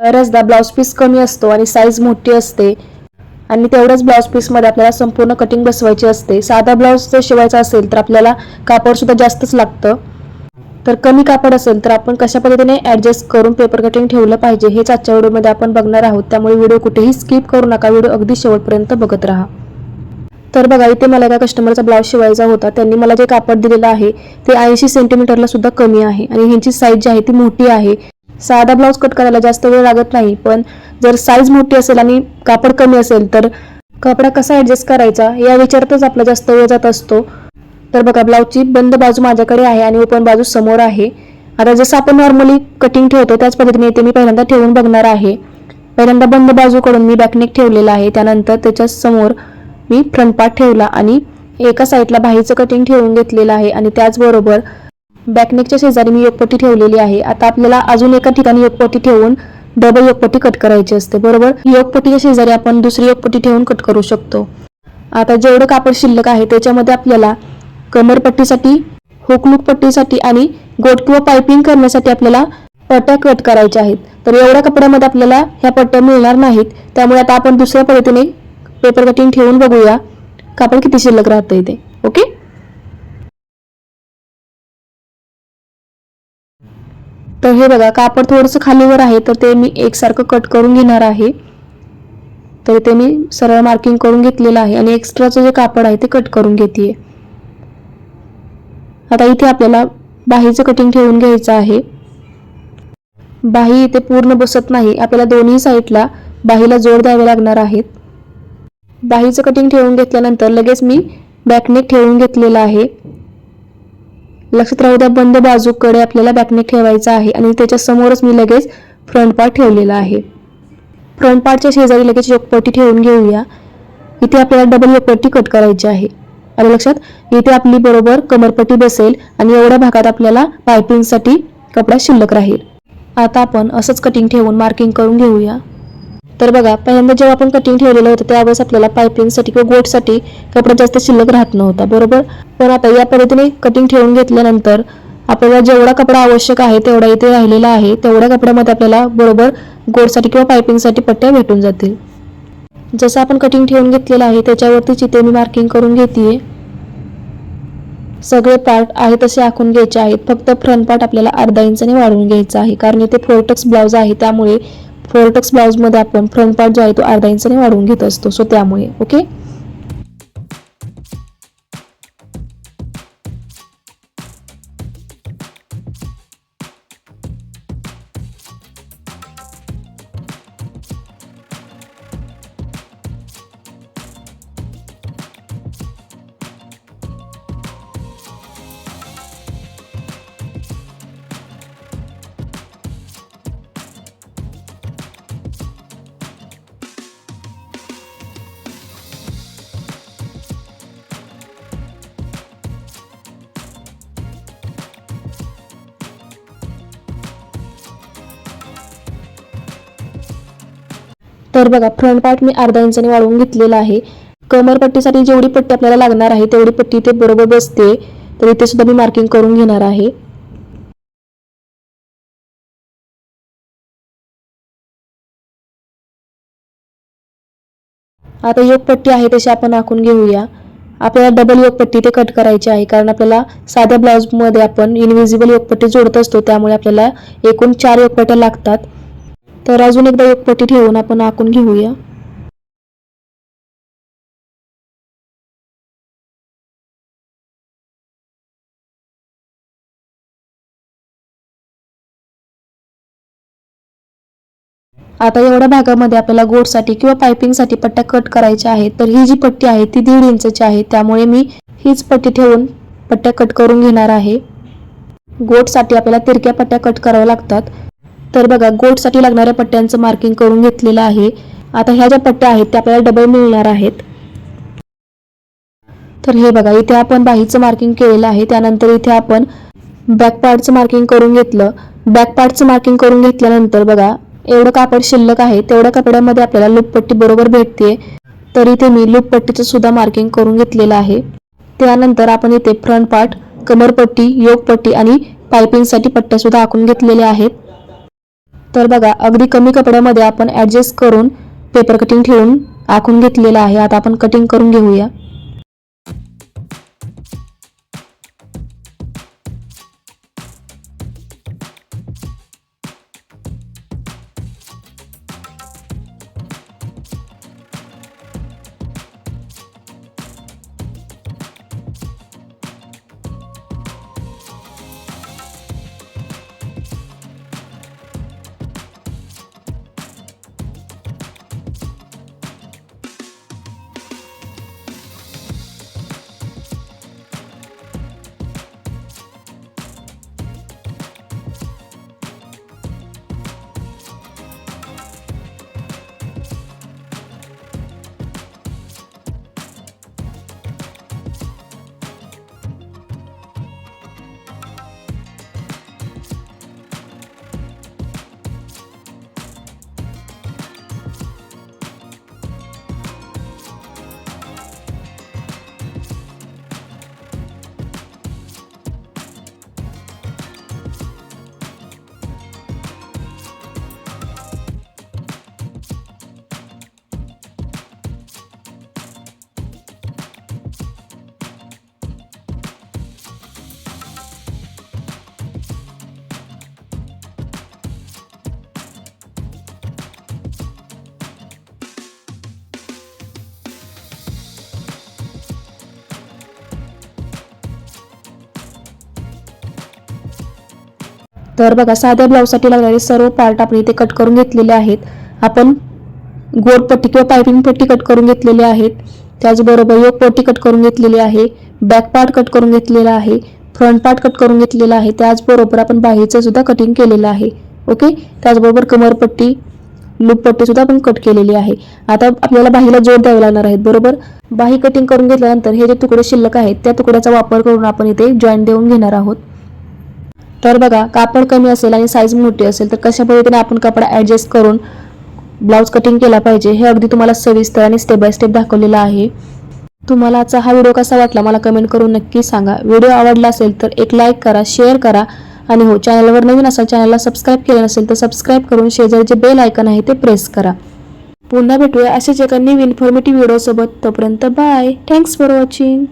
बऱ्याचदा blouse piece कमी असतो आणि साईज मोठी असते. आणि तेवढ्याच ब्लाऊज पीसमध्ये आपल्याला संपूर्ण कटिंग बसवायची असते. साधा ब्लाऊज जर शिवायचा असेल तर आपल्याला कापडसुद्धा जास्तच लागतं. तर कमी कापड असेल तर आपण कशा पद्धतीने ॲडजस्ट करून पेपर कटिंग ठेवलं पाहिजे हेच आजच्या व्हिडिओमध्ये आपण बघणार आहोत. त्यामुळे व्हिडिओ कुठेही स्किप करू नका. व्हिडिओ अगदी शेवटपर्यंत बघत राहा. तर बघा इथे मला एका कस्टमरचा ब्लाऊज शिवायचा होता. त्यांनी मला जे कापड दिलेलं आहे ते ऐंशी सेंटीमीटरला सुद्धा कमी आहे. आणि ह्यांची साईज जी आहे ती मोठी आहे. साधा ब्लाऊज कट करायला जास्त वेळ लागत नाही पण जर साईज मोठी असेल आणि कापड कमी असेल तर कपडा कसा ॲडजस्ट करायचा या विचारातच आपला जास्त वेळ जात असतो. तर बघा ब्लाऊजची बंद बाजू माझ्याकडे आहे आणि ओपन बाजू समोर आहे. आता जसं आपण नॉर्मली कटिंग ठेवतो त्याच पद्धतीने ते मी पहिल्यांदा ठेवून बघणार आहे. पहिल्यांदा बंद बाजूकडून मी बॅकनेक ठेवलेला आहे. त्यानंतर त्याच्यासमोर मी फ्रंट पार्ट ठेवला आणि एका साईडला बाहीचं कटिंग ठेवून घेतलेलं आहे आणि त्याचबरोबर बॅकनेकच्या शेजारी मी योगपट्टी ठेवलेली आहे. आता आपल्याला अजून एका ठिकाणी योगपट्टी ठेवून डबल योगपट्टी कट करायची असते. बरोबर? योगपट्टीच्या शेजारी आपण दुसरी योगपट्टी ठेवून कट करू शकतो. आता जेवढं कापड शिल्लक आहे त्याच्यामध्ये आपल्याला कमरपट्टीसाठी हुकलूक पट्टीसाठी आणि गोट किंवा पायपिंग करण्यासाठी आपल्याला पट्ट्या कट करायच्या आहेत. तर एवढ्या कपड्यामध्ये आपल्याला ह्या पट्ट्या मिळणार नाहीत. त्यामुळे आता आपण दुसऱ्या पद्धतीने पेपर कटिंग ठेवून बघूया कापड किती शिल्लक राहतं इथे ओके तर हे बघा कापड थोडंसं खालीवर आहे तर ते मी एकसारखं कट करून घेणार आहे. तर ते मी सरळ मार्किंग करून घेतलेलं आहे आणि एक्स्ट्राचं जे कापड आहे ते कट करून घेते आता इथे आपल्याला बाहीचं कटिंग ठेवून घ्यायचं आहे. बाही इथे पूर्ण बसत नाही. आपल्याला दोन्ही साईडला बाहीला जोड द्यावे लागणार आहेत. बाहीचं कटिंग ठेवून घेतल्यानंतर लगेच मी बॅकनेक ठेवून घेतलेला आहे. लक्षात राहू द्या बंद बाजूकडे आपल्याला बॅकनेक ठेवायचा आहे आणि त्याच्या समोरच मी लगेच फ्रंट पार्ट ठेवलेला आहे. फ्रंट पार्टच्या शेजारी लगेच योगपट्टी ठेवून घेऊया. इथे आपल्याला डबल योगपट्टी कट करायची आहे. आलं लक्षात? इथे आपली बरोबर कमरपट्टी बसेल आणि एवढ्या भागात आपल्याला पायपिंगसाठी कपडा शिल्लक राहील. आता आपण असंच कटिंग ठेवून मार्किंग करून घेऊया. तर बघा पहिल्यांदा जेव्हा आपण कटिंग ठेवलेलं होतं त्यावेळेस आपल्याला पायपिंगसाठी किंवा गोटसाठी कपडा जास्त शिल्लक राहत नव्हता बरोबर? पण आता या पद्धतीने कटिंग ठेवून घेतल्यानंतर आपल्याला जेवढा कपडा आवश्यक आहे तेवढा इथे राहिलेला आहे तेवढ्या कपड्यामध्ये आपल्याला बरोबर गोटसाठी किंवा पायपिंगसाठी पट्ट्या भेटून जातील. जसं आपण कटिंग ठेवून घेतलेलं आहे त्याच्यावरतीच इथे मी मार्किंग करून घेते सगळे पार्ट आहे तसे आखून घ्यायचे आहेत फक्त फ्रंट पार्ट आपल्याला अर्धा इंचाने वाढवून घ्यायचा आहे कारण इथे फोरटक्स ब्लाऊज आहे त्यामुळे फोरटक्स ब्लाऊजमध्ये आपण फ्रंट पार्ट जो आहे तो अर्धा इंचाने वाढवून घेत असतो. सो त्यामुळे ओके तर बघा फ्रंट पार्ट मी अर्धा इंचाने वाढवून घेतलेला आहे. कमरपट्टीसाठी जेवढी पट्टी आपल्याला लागणार आहे तेवढी पट्टी इथे बरोबर बसते. तर इथे सुद्धा मी मार्किंग करून घेणार आहे. आता योगपट्टी आहे तशी आपण आखून घेऊया. आपल्याला डबल योगपट्टी ते कट करायची आहे कारण आपल्याला साध्या ब्लाऊजमध्ये आपण इनविजिबल योगपट्टी जोडत असतो त्यामुळे आपल्याला एकूण चार योगपट्ट्या लागतात. तर अजून एकदा एक योगपट्टी ठेवून आपण आखून घेऊया. आता एवढ्या भागामध्ये आपल्याला गोडसाठी किंवा पायपिंगसाठी पट्ट्या कट करायच्या आहेत तर ही जी पट्टी आहे ती दीड इंचची आहे त्यामुळे मी हीच पट्टी ठेवून पट्ट्या कट करून घेणार आहे. गोटसाठी आपल्याला तिरक्या पट्ट्या कट कराव्या लागतात. तर बघा गोटसाठी लागणाऱ्या पट्ट्यांचं मार्किंग करून घेतलेलं आहे. आता ह्या ज्या पट्ट्या आहेत त्या आपल्याला डबल मिळणार आहेत. तर हे बघा इथे आपण बाहीचं मार्किंग केलेलं आहे. त्यानंतर इथे आपण बॅक पार्टचं मार्किंग करून घेतलं. बॅक पार्टचं मार्किंग करून घेतल्यानंतर बघा एवढं कापड शिल्लक आहे तेवढ्या कपड्यामध्ये आपल्याला लूपपट्टी बरोबर भेटते तर इथे मी लूपपट्टीचं सुद्धा मार्किंग करून घेतलेलं आहे. त्यानंतर आपण इथे फ्रंट पार्ट कमरपट्टी योगपट्टी आणि पायपिंगसाठी पट्ट्या सुद्धा आखून घेतलेल्या आहेत. तर बघा अगदी कमी कपड्यामध्ये आपण ॲडजस्ट करून पेपर कटिंग ठेवून आखून घेतलेलं आहे. आता आपण कटिंग करून घेऊया. तर बघा साध्या ब्लाऊजसाठी लागणारे सर्व पार्ट आपण इथे कट करून घेतलेले आहेत. आपण गोड पट्टी किंवा पायपिंग पट्टी कट करून घेतलेले आहेत. त्याचबरोबर योग पट्टी कट करून घेतलेली आहे. बॅक पार्ट कट करून घेतलेला आहे. फ्रंट पार्ट कट करून घेतलेला आहे. त्याचबरोबर आपण बाहेरचं सुद्धा कटिंग केलेलं आहे. ओके त्याचबरोबर कमरपट्टी लूपपट्टी सुद्धा आपण कट केलेली आहे. आता आपल्याला बाहीला जोड द्यावे लागणार आहेत बरोबर? बाही कटिंग करून घेतल्यानंतर हे जे तुकडे शिल्लक आहेत त्या तुकड्याचा वापर करून आपण इथे जॉईंट देऊन घेणार आहोत. तर बघा कापड कमी असेल आणि साईज मोठी असेल तर कशा पद्धतीने आपण कपडा ॲडजस्ट करून ब्लाऊज कटिंग केला पाहिजे हे अगदी तुम्हाला सविस्तर आणि स्टेप बाय स्टेप दाखवलेलं आहे. तुम्हाला आजचा हा व्हिडिओ कसा वाटला मला कमेंट करून नक्की सांगा. व्हिडिओ आवडला असेल तर एक लाईक करा शेअर करा. आणि हो चॅनलवर नवीन असाल चॅनलला सबस्क्राईब केलं नसेल तर सबस्क्राईब करून शेजारचे बेल आयकन आहे ते प्रेस करा. पुन्हा भेटूया असेच एका नवीन इन्फॉर्मेटिव्ह व्हिडिओसोबत तोपर्यंत बाय थँक्स फॉर वॉचिंग